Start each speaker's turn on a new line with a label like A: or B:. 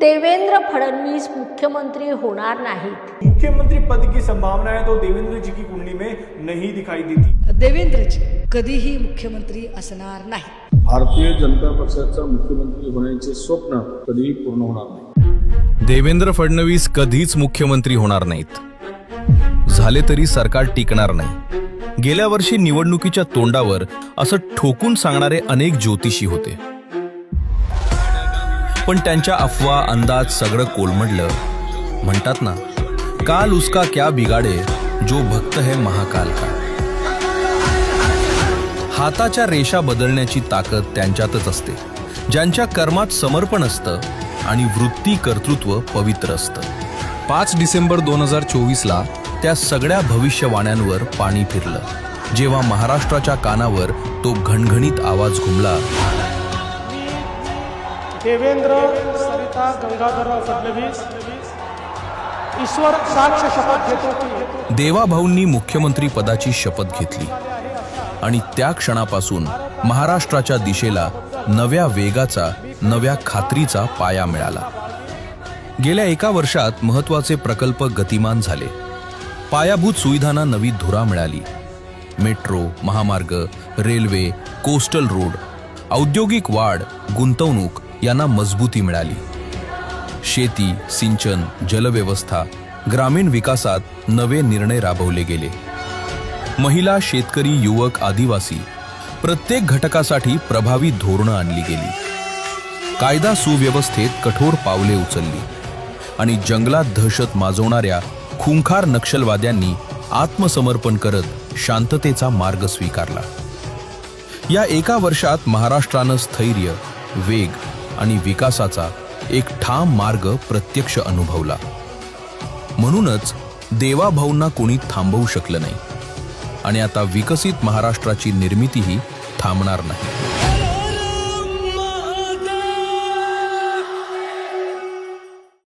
A: देवेंद्र फडणवीस मुख्यमंत्री होणार नाहीत.
B: मुख्यमंत्री पद की संभावनाएं तो देवेंद्र जी की कुंडली में नहीं दिखाई देती।
C: देवेंद्रजी कधीही मुख्यमंत्री असणार नाही
D: भारतीय जनता पक्षाचा मुख्यमंत्री होण्याचे स्वप्न कधीही पूर्ण होणार नाही.
E: देवेंद्र फडणवीस कधीच मुख्यमंत्री होणार नाहीत. झाले तरी सरकार टिकणार नाही. गेल्या वर्षी निवडणुकीच्या तोंडावर असं ठोकून सांगणारे अनेक ज्योतिषी होते. पण त्यांच्या अफवा अंदाज सगळं कोलमडलं. म्हणतात ना काल उसका क्या बिगाडे जो भक्त है महाकाल का. हाताच्या रेषा बदलण्याची ताकद त्यांच्यातच असते. ज्यांच्या कर्मात समर्पण असतं आणि वृत्ती कर्तृत्व पवित्र असतं. पाच डिसेंबर दोन हजार चोवीसला त्या सगळ्या भविष्यवाण्यांवर पाणी फिरलं. जेव्हा महाराष्ट्राच्या कानावर तो घणघणीत आवाज घुमला
F: देवेंद्र सरिता गंगाधरराव फडणवीस ईश्वर साक्ष शपथ घेतो
E: देवाभाऊंनी मुख्यमंत्री पदाची शपथ घेतली. आणि त्या क्षणापासून महाराष्ट्राच्या दिशेला नव्या वेगाचा नव्या खात्रीचा पाया मिळाला. गेल्या एका वर्षात महत्त्वाचे प्रकल्प गतिमान झाले. पायाभूत सुविधांना नवी धुरा मिळाली. मेट्रो महामार्ग रेल्वे कोस्टल रोड औद्योगिक वाढ गुंतवणूक यांना मजबूती मिळाली. शेती सिंचन जलव्यवस्था ग्रामीण विकासात नवे निर्णय राबवले गेले. महिला शेतकरी युवक आदिवासी प्रत्येक घटकासाठी प्रभावी धोरणं आणली गेली. कायदा सुव्यवस्थेत कठोर पावले उचलली आणि जंगलात दहशत माजवणाऱ्या खुंखार नक्षलवाद्यांनी आत्मसमर्पण करत शांततेचा मार्ग स्वीकारला. या एका वर्षात महाराष्ट्रानं स्थैर्य वेग आणि विकासाचा एक ठाम मार्ग प्रत्यक्ष अनुभवला. म्हणूनच देवाभाऊंना कोणी थांबवू शकलं नाही. आणि आता विकसित महाराष्ट्राची निर्मितीही थांबणार नाही.